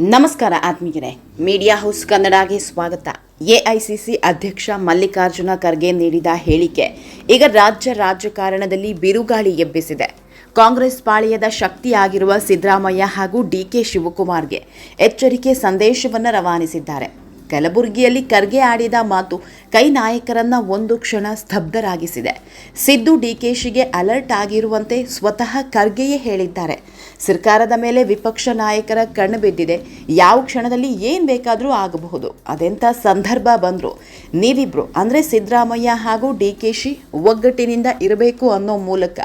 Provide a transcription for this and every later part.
ನಮಸ್ಕಾರ ಆತ್ಮೀಯರೇ. Media house ಕನ್ನಡಗೆ ಸ್ವಾಗತ. ಎಐಸಿಸಿ ಅಧ್ಯಕ್ಷ ಮಲ್ಲಿಕಾರ್ಜುನ ಖರ್ಗೆ ನೀಡಿದ ಹೇಳಿಕೆ. ಈಗ ರಾಜ್ಯ ರಾಜಕಾರಣದಲ್ಲಿ ಬಿರುಗಾಳಿ ಎಬ್ಬಿಸಿದೆ. ಕಾಂಗ್ರೆಸ್ ಪಾಳೆಯದ ಶಕ್ತಿಯಾಗಿರುವ ಸಿದ್ದರಾಮಯ್ಯ ಹಾಗೂ ಡಿಕೆ ಶಿವಕುಮಾರ್ಗೆ ಎಚ್ಚರಿಕೆ ಸಂದೇಶವನ್ನು ರವಾನಿಸಿದ್ದಾರೆ. ಕಲಬುರಗಿಯಲ್ಲಿ ಖರ್ಗೆ ಆಡಿದ ಮಾತು ಕೈ ನಾಯಕರನ್ನ ಒಂದು ಕ್ಷಣ ಸ್ತಬ್ಧರಾಗಿಸಿದೆ. ಸಿದ್ದು ಡಿಕೆಶಿಗೆ ಅಲರ್ಟ್ ಆಗಿರುವಂತೆ ಸ್ವತಃ ಖರ್ಗೆಯೇ ಹೇಳಿದ್ದಾರೆ. ಸರ್ಕಾರದ ಮೇಲೆ ವಿಪಕ್ಷ ನಾಯಕರ ಕಣ್ಣು ಬಿದ್ದಿದೆ. ಯಾವ ಕ್ಷಣದಲ್ಲಿ ಏನು ಬೇಕಾದರೂ ಆಗಬಹುದು. ಅದೆಂಥ ಸಂದರ್ಭ ಬಂದರೂ. ನೀವಿಬ್ರು, ಅಂದರೆ ಸಿದ್ದರಾಮಯ್ಯ ಹಾಗೂ ಡಿ ಕೆ ಶಿ ಒಗ್ಗಟ್ಟಿನಿಂದ ಇರಬೇಕು ಅನ್ನೋ ಮೂಲಕ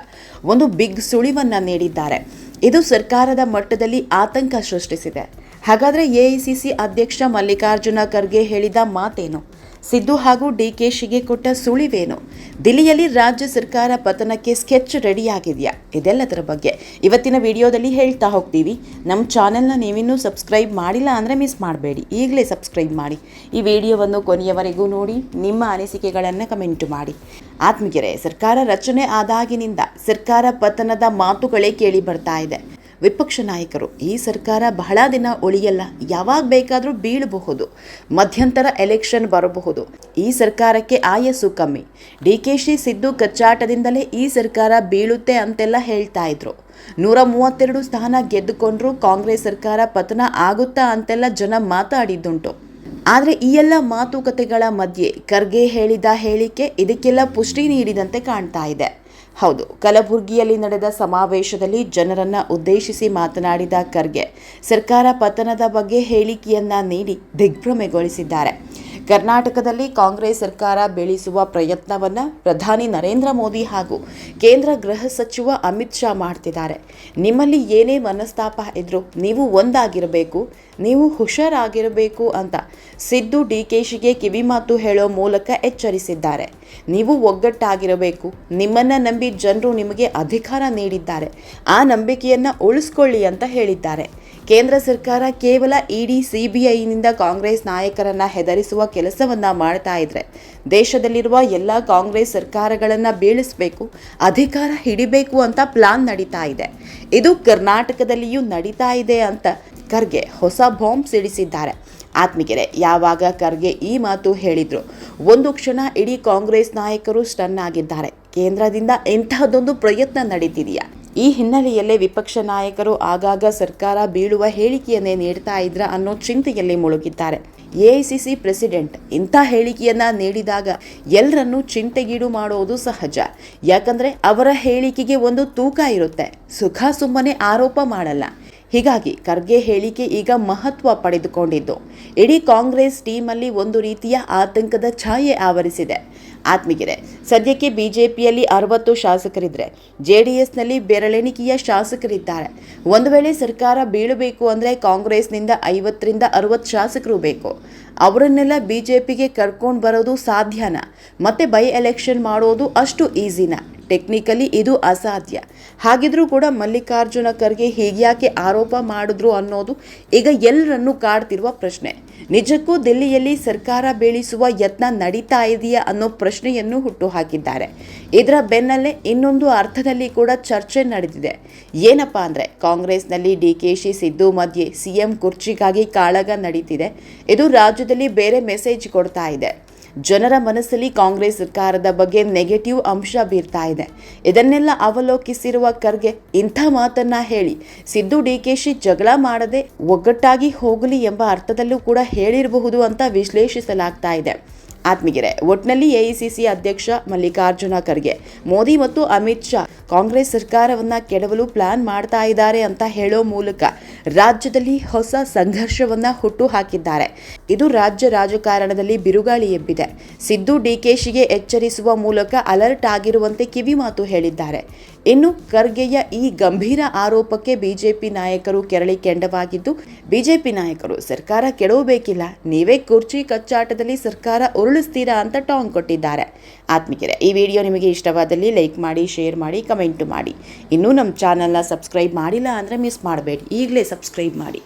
ಒಂದು ಬಿಗ್ ಸುಳಿವನ್ನು ನೀಡಿದ್ದಾರೆ. ಇದು ಸರ್ಕಾರದ ಮಟ್ಟದಲ್ಲಿ ಆತಂಕ ಸೃಷ್ಟಿಸಿದೆ. ಹಾಗಾದರೆ ಎಐಸಿಸಿ ಅಧ್ಯಕ್ಷ ಮಲ್ಲಿಕಾರ್ಜುನ ಖರ್ಗೆ ಹೇಳಿದ ಮಾತೇನು? ಸಿದ್ದು ಹಾಗೂ ಡಿಕೆಶಿಗೆ ಕೊಟ್ಟ ಸುಳಿವೇನು? ದಿಲ್ಲಿಯಲ್ಲಿ ರಾಜ್ಯ ಸರ್ಕಾರ ಪತನಕ್ಕೆ ಸ್ಕೆಚ್ ರೆಡಿಯಾಗಿದೆಯಾ? ಇದೆಲ್ಲದರ ಬಗ್ಗೆ ಇವತ್ತಿನ ವಿಡಿಯೋದಲ್ಲಿ ಹೇಳ್ತಾ ಹೋಗ್ತೀವಿ. ನಮ್ಮ ಚಾನೆಲ್ನ ನೀವಿನ್ನೂ ಸಬ್ಸ್ಕ್ರೈಬ್ ಮಾಡಿಲ್ಲ ಅಂದರೆ ಮಿಸ್ ಮಾಡಬೇಡಿ. ಈಗಲೇ ಸಬ್ಸ್ಕ್ರೈಬ್ ಮಾಡಿ. ಈ ವಿಡಿಯೋವನ್ನು ಕೊನೆಯವರೆಗೂ ನೋಡಿ, ನಿಮ್ಮ ಅನಿಸಿಕೆಗಳನ್ನು ಕಮೆಂಟ್ ಮಾಡಿ. ಆತ್ಮಗೆರೆ ಸರ್ಕಾರ ರಚನೆ ಆದಾಗಿನಿಂದ ಸರ್ಕಾರ ಪತನದ ಮಾತುಗಳೇ ಕೇಳಿ ಬರ್ತಾ ಇದೆ. ವಿಪಕ್ಷ ನಾಯಕರು, ಈ ಸರ್ಕಾರ ಬಹಳ ದಿನ ಉಳಿಯಲ್ಲ, ಯಾವಾಗ ಬೇಕಾದರೂ ಬೀಳಬಹುದು, ಮಧ್ಯಂತರ ಎಲೆಕ್ಷನ್ ಬರಬಹುದು. ಈ ಸರ್ಕಾರಕ್ಕೆ ಆಯಸ್ಸು ಕಮ್ಮಿ. ಡಿ ಕೆ ಶಿ ಸಿದ್ದು ಕಚ್ಚಾಟದಿಂದಲೇ ಈ ಸರ್ಕಾರ ಬೀಳುತ್ತೆ ಅಂತೆಲ್ಲ ಹೇಳ್ತಾ ಇದ್ರು. ನೂರ ಮೂವತ್ತೆರಡು ಸ್ಥಾನ ಗೆದ್ದುಕೊಂಡ್ರೂ ಕಾಂಗ್ರೆಸ್ ಸರ್ಕಾರ ಪತನ ಆಗುತ್ತಾ ಅಂತೆಲ್ಲ ಜನ ಮಾತಾಡಿದ್ದುಂಟು. ಆದರೆ ಈ ಎಲ್ಲ ಮಾತುಕತೆಗಳ ಮಧ್ಯೆ ಖರ್ಗೆ ಹೇಳಿದ ಹೇಳಿಕೆ ಇದಕ್ಕೆಲ್ಲ ಪುಷ್ಟಿ ನೀಡಿದಂತೆ ಕಾಣ್ತಾ ಇದೆ. ಹೌದು ಕಲಬುರಗಿಯಲ್ಲಿ ನಡೆದ ಸಮಾವೇಶದಲ್ಲಿ ಜನರನ್ನ ಉದ್ದೇಶಿಸಿ ಮಾತನಾಡಿದ ಖರ್ಗೆ ಸರ್ಕಾರ ಪತನದ ಬಗ್ಗೆ ಹೇಳಿಕೆಯನ್ನ ನೀಡಿ ದಿಗ್ಭ್ರಮೆಗೊಳಿಸಿದ್ದಾರೆ. ಕರ್ನಾಟಕದಲ್ಲಿ ಕಾಂಗ್ರೆಸ್ ಸರ್ಕಾರ ಬೆಳೆಸುವ ಪ್ರಯತ್ನವನ್ನು ಪ್ರಧಾನಿ ನರೇಂದ್ರ ಮೋದಿ ಹಾಗೂ ಕೇಂದ್ರ ಗೃಹ ಸಚಿವ ಅಮಿತ್ ಶಾ ಮಾಡ್ತಿದ್ದಾರೆ. ನಿಮ್ಮಲ್ಲಿ ಏನೇ ಮನಸ್ತಾಪ ಇದ್ರೂ ನೀವು ಒಂದಾಗಿರಬೇಕು, ನೀವು ಹುಷಾರಾಗಿರಬೇಕು ಅಂತ ಸಿದ್ದು ಡಿ ಕೆಶಿಗೆ ಕಿವಿಮಾತು ಹೇಳೋ ಮೂಲಕ ಎಚ್ಚರಿಸಿದ್ದಾರೆ. ನೀವು ಒಗ್ಗಟ್ಟಾಗಿರಬೇಕು, ನಿಮ್ಮನ್ನು ನಂಬಿ ಜನರು ನಿಮಗೆ ಅಧಿಕಾರ ನೀಡಿದ್ದಾರೆ. ಆ ನಂಬಿಕೆಯನ್ನು ಉಳಿಸ್ಕೊಳ್ಳಿ ಅಂತ ಹೇಳಿದ್ದಾರೆ. ಕೇಂದ್ರ ಸರ್ಕಾರ ಕೇವಲ ಇಡಿ ಸಿಬಿಐನಿಂದ ಕಾಂಗ್ರೆಸ್ ನಾಯಕರನ್ನ ಹೆದರಿಸುವ ಕೆಲಸವನ್ನ ಮಾಡ್ತಾ ಇದ್ರೆ ದೇಶದಲ್ಲಿರುವ ಎಲ್ಲ ಕಾಂಗ್ರೆಸ್ ಸರ್ಕಾರಗಳನ್ನ ಬೀಳಿಸಬೇಕು, ಅಧಿಕಾರ ಹಿಡಿಬೇಕು ಅಂತ ಪ್ಲಾನ್ ನಡೀತಾ ಇದೆ. ಇದು ಕರ್ನಾಟಕದಲ್ಲಿಯೂ ನಡೀತಾ ಇದೆ ಅಂತ ಖರ್ಗೆ ಹೊಸ ಬಾಂಬ್ ಸಿಡಿಸಿದ್ದಾರೆ. ಆತ್ಮಿಗೆರೆ, ಯಾವಾಗ ಖರ್ಗೆ ಈ ಮಾತು ಹೇಳಿದ್ರು? ಒಂದು ಕ್ಷಣ ಇಡೀ ಕಾಂಗ್ರೆಸ್ ನಾಯಕರು ಸ್ಟನ್ ಆಗಿದ್ದಾರೆ. ಕೇಂದ್ರದಿಂದ ಇಂತಹದೊಂದು ಪ್ರಯತ್ನ ನಡೀತಿದೆಯಾ? ಈ ಹಿನ್ನೆಲೆಯಲ್ಲೇ ವಿಪಕ್ಷ ನಾಯಕರು ಆಗಾಗ ಸರ್ಕಾರ ಬೀಳುವ ಹೇಳಿಕೆಯನ್ನೇ ನೀಡ್ತಾ ಇದ್ರ ಅನ್ನೋ ಚಿಂತೆಯಲ್ಲಿ ಮುಳುಗಿದ್ದಾರೆ. ಎಐಸಿಸಿ ಪ್ರೆಸಿಡೆಂಟ್ ಇಂಥ ಹೇಳಿಕೆಯನ್ನು ನೀಡಿದಾಗ ಎಲ್ಲರನ್ನೂ ಚಿಂತೆಗೀಡು ಮಾಡೋದು ಸಹಜ. ಯಾಕಂದರೆ ಅವರ ಹೇಳಿಕೆಗೆ ಒಂದು ತೂಕ ಇರುತ್ತೆ. ಸುಖ ಸುಮ್ಮನೆ ಆರೋಪ ಮಾಡಲ್ಲ. ಹೀಗಾಗಿ ಖರ್ಗೆ ಹೇಳಿಕೆ ಈಗ ಮಹತ್ವ ಪಡೆದುಕೊಂಡಿದ್ದು. ಇಡೀ ಕಾಂಗ್ರೆಸ್ ಟೀಮಲ್ಲಿ ಒಂದು ರೀತಿಯ ಆತಂಕದ ಛಾಯೆ ಆವರಿಸಿದೆ. ಆತ್ಮೀಗೆರೆ ಸದ್ಯಕ್ಕೆ ಬಿಜೆಪಿಯಲ್ಲಿ ಅರವತ್ತು ಶಾಸಕರಿದ್ದರೆ ಜೆ ಡಿ ಎಸ್ನಲ್ಲಿ ಬೆರಳೆಣಿಕೆಯ ಶಾಸಕರಿದ್ದಾರೆ. ಒಂದು ವೇಳೆ ಸರ್ಕಾರ ಬೀಳಬೇಕು ಅಂದರೆ ಕಾಂಗ್ರೆಸ್ನಿಂದ ಐವತ್ತರಿಂದ ಅರವತ್ತು ಶಾಸಕರು ಬೇಕು. ಅವರನ್ನೆಲ್ಲ ಬಿಜೆಪಿಗೆ ಕರ್ಕೊಂಡು ಬರೋದು ಸಾಧ್ಯನಾ? ಮತ್ತೆ ಬೈ ಎಲೆಕ್ಷನ್ ಮಾಡೋದು ಅಷ್ಟು ಈಸಿನಾ? ಟೆಕ್ನಿಕಲಿ ಇದು ಅಸಾಧ್ಯ. ಹಾಗಿದ್ರೂ ಕೂಡ ಮಲ್ಲಿಕಾರ್ಜುನ ಖರ್ಗೆ ಹೀಗ್ಯಾಕೆ ಆರೋಪ ಮಾಡಿದ್ರು ಅನ್ನೋದು ಈಗ ಎಲ್ಲರನ್ನೂ ಕಾಡ್ತಿರುವ ಪ್ರಶ್ನೆ. ನಿಜಕ್ಕೂ ದಿಲ್ಲಿಯಲ್ಲಿ ಸರ್ಕಾರ ಬೀಳಿಸುವ ಯತ್ನ ನಡೀತಾ ಇದೆಯಾ ಅನ್ನೋ ಪ್ರಶ್ನೆಯನ್ನು ಹುಟ್ಟು ಹಾಕಿದ್ದಾರೆ ಇದರ ಬೆನ್ನಲ್ಲೇ ಇನ್ನೊಂದು ಅರ್ಥದಲ್ಲಿ ಕೂಡ ಚರ್ಚೆ ನಡೆದಿದೆ. ಏನಪ್ಪಾ ಅಂದರೆ ಕಾಂಗ್ರೆಸ್ನಲ್ಲಿ ಡಿ ಕೆ ಶಿ ಸಿದ್ದು ಮಧ್ಯೆ ಸಿಎಂ ಕುರ್ಚಿಗಾಗಿ ಕಾಳಗ ನಡೀತಿದೆ. ಇದು ರಾಜ್ಯದಲ್ಲಿ ಬೇರೆ ಮೆಸೇಜ್ ಕೊಡ್ತಾ ಇದೆ. ಜನರ ಮನಸ್ಸಲ್ಲಿ ಕಾಂಗ್ರೆಸ್ ಸರ್ಕಾರದ ಬಗ್ಗೆ ನೆಗೆಟಿವ್ ಅಂಶ ಬೀರ್ತಾ ಇದೆ. ಇದನ್ನೆಲ್ಲ ಅವಲೋಕಿಸಿರುವ ಖರ್ಗೆ ಇಂಥ ಮಾತನ್ನ ಹೇಳಿ. ಸಿದ್ದು ಡಿಕೆಶಿ ಜಗಳ ಮಾಡದೆ ಒಗ್ಗಟ್ಟಾಗಿ ಹೋಗಲಿ ಎಂಬ ಅರ್ಥದಲ್ಲೂ ಕೂಡ ಹೇಳಿರಬಹುದು ಅಂತ ವಿಶ್ಲೇಷಿಸಲಾಗ್ತಾ ಇದೆ. ಆತ್ಮೀಗೆರೆ ಒಟ್ನಲ್ಲಿ ಎಐಸಿಸಿ ಅಧ್ಯಕ್ಷ ಮಲ್ಲಿಕಾರ್ಜುನ ಖರ್ಗೆ, ಮೋದಿ ಮತ್ತು ಅಮಿತ್ ಶಾ ಕಾಂಗ್ರೆಸ್ ಸರ್ಕಾರವನ್ನ ಕೆಡವಲು ಪ್ಲಾನ್ ಮಾಡ್ತಾ ಇದ್ದಾರೆ ಅಂತ ಹೇಳೋ ಮೂಲಕ ರಾಜ್ಯದಲ್ಲಿ ಹೊಸ ಸಂಘರ್ಷವನ್ನ ಹುಟ್ಟು ಹಾಕಿದ್ದಾರೆ. ಇದು ರಾಜ್ಯ ರಾಜಕಾರಣದಲ್ಲಿ ಬಿರುಗಾಳಿ ಎಬ್ಬಿದೆ. ಸಿದ್ದು ಡಿಕೆಶಿಗೆ ಎಚ್ಚರಿಸುವ ಮೂಲಕ ಅಲರ್ಟ್ ಆಗಿರುವಂತೆ ಕಿವಿಮಾತು ಹೇಳಿದ್ದಾರೆ. ಇನ್ನು ಖರ್ಗೆಯ ಈ ಗಂಭೀರ ಆರೋಪಕ್ಕೆ ಬಿಜೆಪಿ ನಾಯಕರು ಕೆರಳಿ ಕೆಂಡವಾಗಿದ್ದು, ಬಿಜೆಪಿ ನಾಯಕರು ಸರ್ಕಾರ ಕೆಡವಬೇಕಿಲ್ಲ, ನೀವೇ ಕುರ್ಚಿ ಕಚ್ಚಾಟದಲ್ಲಿ ಸರ್ಕಾರ ಉರುಳಿಸ್ತೀರಾ ಅಂತ ಟಾಂಗ್ ಕೊಟ್ಟಿದ್ದಾರೆ. ಆತ್ಮಿಕರೆ ಈ ವಿಡಿಯೋ ನಿಮಗೆ ಇಷ್ಟವಾದಲ್ಲಿ ಲೈಕ್ ಮಾಡಿ, ಶೇರ್ ಮಾಡಿ, ಕಮೆಂಟ್ ಮಾಡಿ. ಇನ್ನೂ ನಮ್ಮ ಚಾನಲ್ನ ಸಬ್ಸ್ಕ್ರೈಬ್ ಮಾಡಿಲ್ಲ ಅಂದರೆ ಮಿಸ್ ಮಾಡಬೇಡಿ. ಈಗಲೇ ಸಬ್ಸ್ಕ್ರೈಬ್ ಮಾಡಿ.